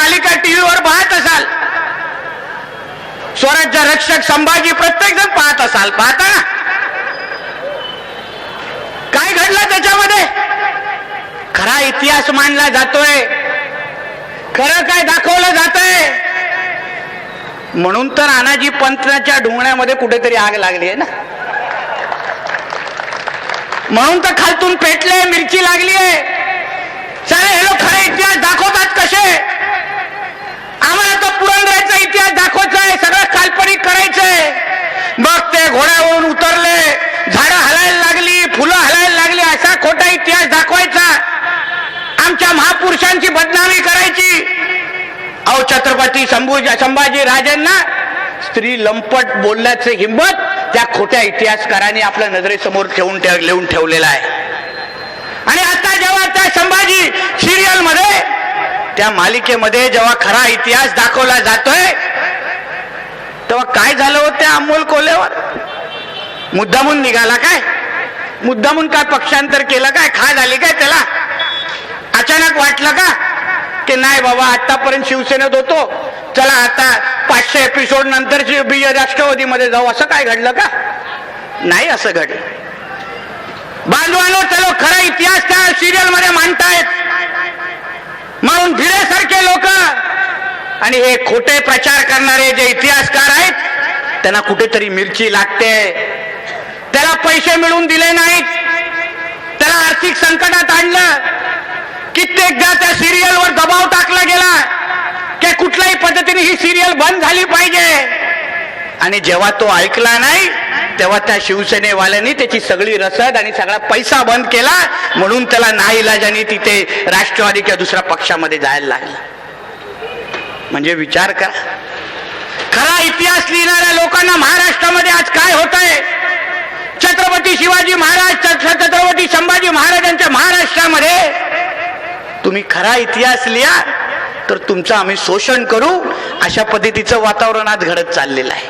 मालिका टीव्हीवर पाहत असाल. स्वराज्य रक्षक संभाजी प्रत्येक जण पाहत असाल. पाहता ना? काय घडलं त्याच्यामध्ये? खरा इतिहास मानला जातोय. खरं काय दाखवलं जात म्हणून तर अनाजी पंथाच्या ढुंगण्यामध्ये कुठेतरी आग लागली आहे ना? म्हणून तर खालतून पेटले मिरची लागली आहे. छत्रपती संभू संभाजी राजांना स्त्री लंपट बोलण्याचे हिंमत त्या खोट्या इतिहासकारांनी आपल्या नजरेसमोर ठेवून लिहून ठेवलेला आहे. आणि आता जेव्हा त्या संभाजी सिरियलमध्ये त्या मालिकेमध्ये जेव्हा खरा इतिहास दाखवला जातोय तेव्हा काय झालं होतं त्या अमोल कोलेवर मुद्दामून निघाला काय? मुद्दामून काय पक्षांतर केलं काय? खा झाली काय त्याला? का नाही बाबा आतापर्यंत शिवसेनेत होतो. चला आता पाचशे एपिसोड नंतर राष्ट्रवादीमध्ये जाऊ असं काय घडलं का? नाही असं घडलं. बांधवानो चलो खरा इतिहास त्या सिरियलमध्ये मांडतायत. म्हणून भिडेसारखे लोक आणि हे खोटे प्रचार करणारे जे इतिहासकार आहेत त्यांना कुठेतरी मिरची लागते. त्याला पैसे मिळून दिले नाहीत. त्याला आर्थिक संकटात आणलं. एकदा त्या सिरियलवर दबाव टाकला गेला की कुठल्याही पद्धतीने ही सिरियल बंद झाली पाहिजे. आणि जेव्हा तो ऐकला नाही तेव्हा त्या शिवसेनेवाल्यांनी त्याची सगळी रसद आणि सगळा पैसा बंद केला. म्हणून त्याला नाईलाजाने तिथे राष्ट्रवादी किंवा दुसऱ्या पक्षामध्ये जायला लागला. म्हणजे विचार करा. खरा इतिहास लिहिणाऱ्या लोकांना महाराष्ट्रामध्ये आज काय होत आहे छत्रपती शिवाजी महाराज छत्रपती संभाजी महाराजांच्या महाराष्ट्रामध्ये तुम्ही खरा इतिहास लिहा तर तुमचं आम्ही शोषण करू. अशा पद्धतीचं वातावरण आज घडत चाललेलं आहे.